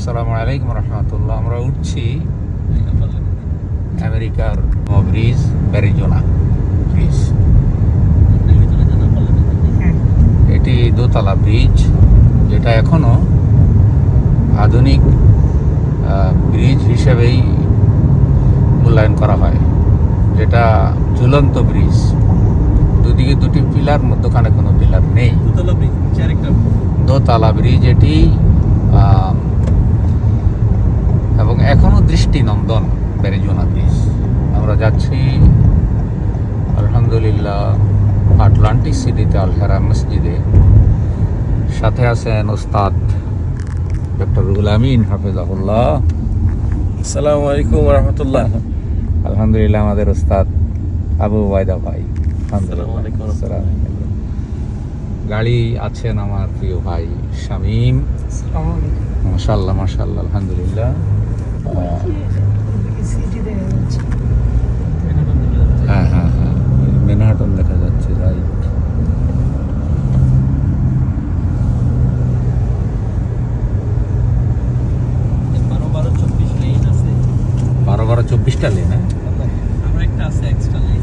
আসসালামু আলাইকুম রহমতুল্লাহ। আমরা উঠছি আমেরিকার ব্রিজ ব্যারিজোনা ব্রিজ এটি দোতলা ব্রিজ যেটা এখনও আধুনিক ব্রিজ হিসেবেই মূল্যায়ন করা হয় যেটা ঝুলন্ত ব্রিজ দুদিকে দুটি পিলার মধ্যখানে কোনো পিলার নেই। দুতলা ব্রিজ চারেকটা দোতলা ব্রিজ এটি দৃষ্টিনন্দন ব্যারিজোনা ব্রিজ আমরা যাচ্ছি আলহামদুলিল্লাহ আটলান্টিক সিটিতে আলহেরা মসজিদে। সাথে আছেন ওস্তাদ ডক্টর রুহুল আমিন হাফিজাহুল্লাহ। আসসালামু আলাইকুম রহমতুল্লাহ। আলহামদুলিল্লাহ আমাদের ওস্তাদ আবু ওয়াইদা ভাই। আসসালামু আলাইকুম। আসসালামু গাড়ি আছেন আমার প্রিয় ভাই শামীম। মাশাল্লাহ মাশাল্লাহ আলহামদুলিল্লাহ। চব্বিশটা লেন হ্যাঁ? আমার একটা আছে এক্সট্রা লেন।